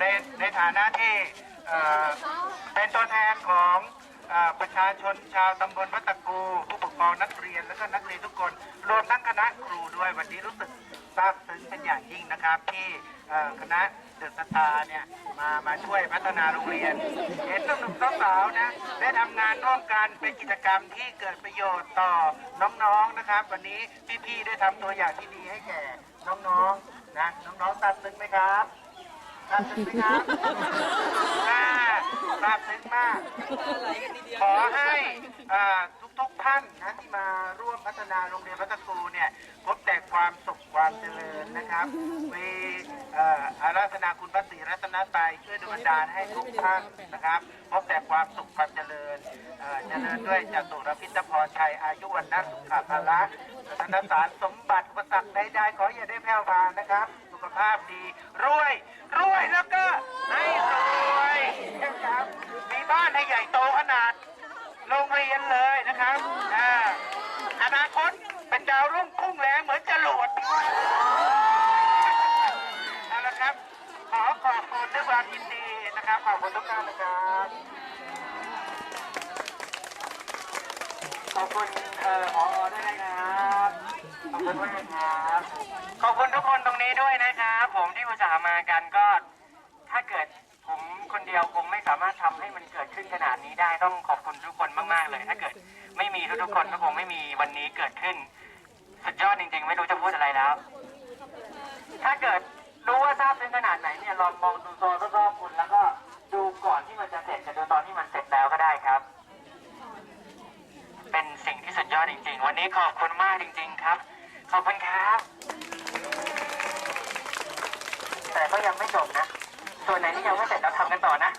ในในฐานะที่เป็นตัวแทนของอประชาชนชาวตำบลวัดตะกูผู้ปกครองนักเรียนและก็นักเรียนทุกคน รวมทั้งคณะครูด้วยวันนี้รู้สึกซาบซึ้งเป็นอย่างยิ่งนะครับ ที่คณะเดอะสตาเนี่ยมามาช่วยพัฒนาโรงเรียน เห็นหนุ่มๆสาวๆนะได้ทำงานร่วมกันเป็นกิจกรรมที่เกิดประโยชน์ต่อน้องๆนะครับ วันนี้พี่ๆได้ทำตัวอย่างที่ดีให้แก่น้องๆนะน้องๆซาบซึ้งไหมครับ ทราบซึ้งไหมครับอ่าทราบซึ้งมาก ขอให้อ่าทุกๆท่านนะที่มาร่วมพัฒนาโรงเรียนวัดตะกูเนี่ยพบแต่ความสุขความเจริญนะครับมีเอ่ออาราธนาคุณพระศรีรัตนตรัยช่วยดลบันดาลให้ทุกท่านนะครับพบแต่ความสุขความเจริญเอ่อเจริญด้วยจตุรพิทพรชัยอายุวันนะสุขภาละธนสารสมบัติอุปสรรคใดๆขออย่าได้แผ่วพานนะครับ สุขภาพดีรวย แล้วก็ให้รวยนะครับมีบ้านให้ใหญ่โตขนาดโรงเรียนเลยนะครับอ่าอนาคตเป็นดาวรุ่งพุ่งแรงเหมือนจรวดเอาละครับ ขอขอบคุณด้วยความยินดีนะครับขอบคุณทุกท่านนะครับขอบคุณเอ่อหอด้วยนะครับขอบคุณมากครับขอบคุณทุกคนตรงนี้ด้วยนะครับ ผมที่อุตส่าห์มากันก็ ถ้าเกิดผมคนเดียวคงไม่สามารถทำให้มันเกิดขึ้นขนาดนี้ได้ต้องขอบคุณทุกคนมาก ๆ เลย ถ้าเกิดไม่มีทุกๆคนก็คงไม่มีวันนี้เกิดขึ้น สุดยอดจริง ๆ ไม่รู้จะพูดอะไรแล้ว ถ้าเกิดรู้ว่าทราบซึ้งขนาดไหนเนี่ยลองมองดูโซนรอบๆคุณแล้วก็ดูก่อนที่มันจะเสร็จกับดูตอนที่มันเสร็จแล้วก็ได้ครับ เป็นสิ่งที่สุดยอดจริง ๆ วันนี้ขอบคุณมากจริง ๆ ครับ ขอบคุณครับ แต่ก็ยังไม่จบนะ ส่วนไหนที่ยังไม่เสร็จเราทำกันต่อนะ